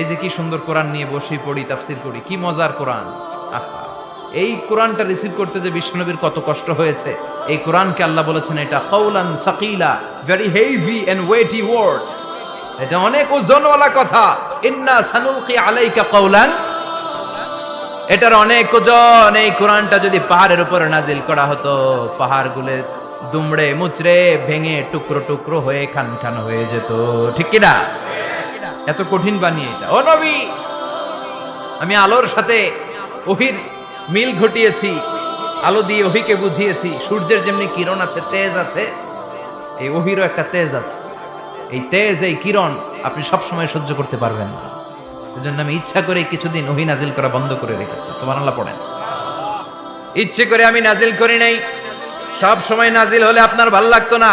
এই যে কি সুন্দর কোরআন নিয়ে বসে পড়ি, তাফসির করি, কি মজার কোরআন? এই কোরআনটা রিসিভ করতে যে বিষ্ণুনবীর কত কষ্ট হয়েছে, এই কোরআনকে আল্লাহ বলেছেন এটা কৌলান সাকিলা very heavy and weighty word এটা অনেক ওজনওয়ালা কথা। ইন্না সানুলকি আলাইকা কৌলান এটার অনেক ওজন, এই কোরআনটা যদি পাহাড়ের উপরে নাজিল করা হতো, পাহাড়গুলো দুমড়ে মুচড়ে ভেঙে টুকরো টুকরো হয়ে খান খান হয়ে যেত, ঠিক কিনা? এত কঠিন বানিয়ে এটা। ও নবী, আমি আলোর সাথে ওহির মিল ঘটিয়েছি, আলো দিয়ে ওহিকে বুঝিয়েছি। সূর্যের যেমনি কিরণ আছে, তেজ আছে, এই ওহিরও একটা তেজ আছে। এই তেজ, এই কিরণ আপনি সব সময় সহ্য করতে পারবেন না। এজন্য আমি ইচ্ছা করে কিছুদিন ওহি নাজিল করা বন্ধ করে রেখেছি। সুবহানাল্লাহ পড়েন। ইচ্ছে করে আমি নাজিল করি নাই। সব সময় নাজিল হলে আপনার ভালো লাগতো না।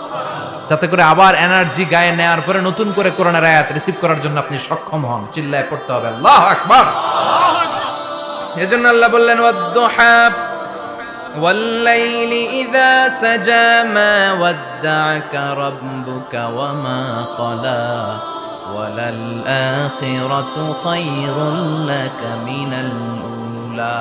যাতে করে আবার এনার্জি গায়ে নেওয়ার পরে নতুন করে কোরআনের আয়াত রিসিভ করার জন্য আপনি সক্ষম হন চিল্লায় পড়তে হবে আল্লাহ আকবার এজন্য আল্লাহ বললেন ওয়াদ্দুহা والليل إذا سجى ما ودعك ربك وما قلى وللآخرة خير لك من الأولى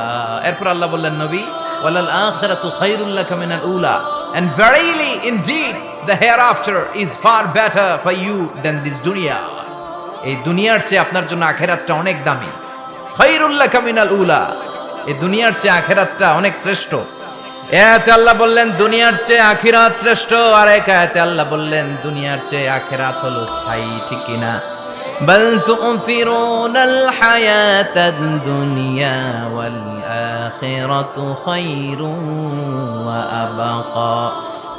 এরপর আল্লাহ বললেন নবী وللآخرة خير لك من الأولى and verily indeed the hereafter is far better for you than this dunya এই দুনিয়ার চেয়ে আপনার জন্য আখেরাতটা অনেক দামি খৈরুল্লাহ কামিনাল উলা এই দুনিয়ার চেয়ে আখেরাতটা অনেক শ্রেষ্ঠ এতে আল্লাহ বললেন দুনিয়ার চেয়ে আখিরাত শ্রেষ্ঠ আর এক আয়াতে আল্লাহ বললেন দুনিয়ার চেয়ে আখেরাত হলো স্থায়ী ঠিক কিনা بل تؤثرون الحياة الدنيا والآخرة خير وأبقى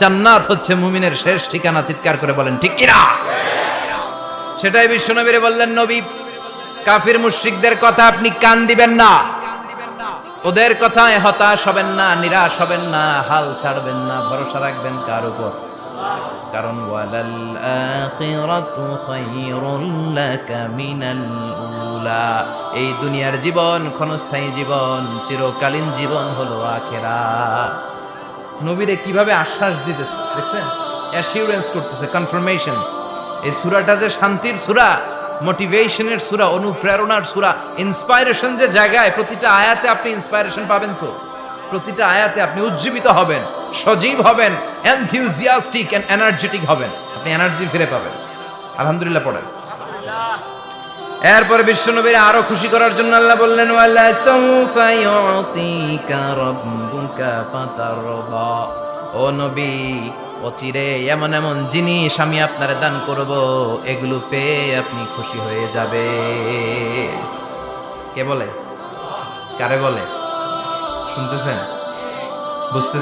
জান্নাত হচ্ছে মুমিনের শেষ ঠিকানা, চিৎকার করে বলেন, ঠিক কিনা সেটাই বিশ্বনবীরে বললেন, নবী, কাফির মুশরিকদের কথা আপনি কান দিবেন না। ওদের কথায় হতাশ হবেন না, নিরাশ হবেন না, হাল ছাড়বেন না, ভরসা রাখবেন কার উপর। কারণ এই দুনিয়ার জীবন ক্ষণস্থায়ী জীবন, চিরকালীন জীবন হলো আখেরা নবীরে কীভাবে আশ্বাস দিতেছে, দেখছেন? অ্যাসিউরেন্স করতেছে কনফার্মেশন এই সূরাটা যে শান্তির সূরা মোটিভেশনের সূরা, অনুপ্রেরণার সূরা ইন্সপাইরেশন যে জায়গায়, প্রতিটা আয়াতে আপনি ইন্সপাইরেশন পাবেন তো? প্রতিটা আয়াতে আপনি উজ্জীবিত হবেন, সজীব হবেন এনথিউজিয়াস্টিক অ্যান্ড এনার্জেটিক হবেন। আপনি এনার্জি ফিরে পাবেন। আলহামদুলিল্লাহ, পড়েন। এরপরে বিশ্বনবীর আরও খুশি করার জন্য আল্লাহ বললেন ও নবী, অচিরে এমন এমন জিনিস আমি আপনার দান করব, এগুলো পেয়ে আপনি খুশি হয়ে যাবে। কে বলে? কারে বলে? শুনতেছেন? বুঝতে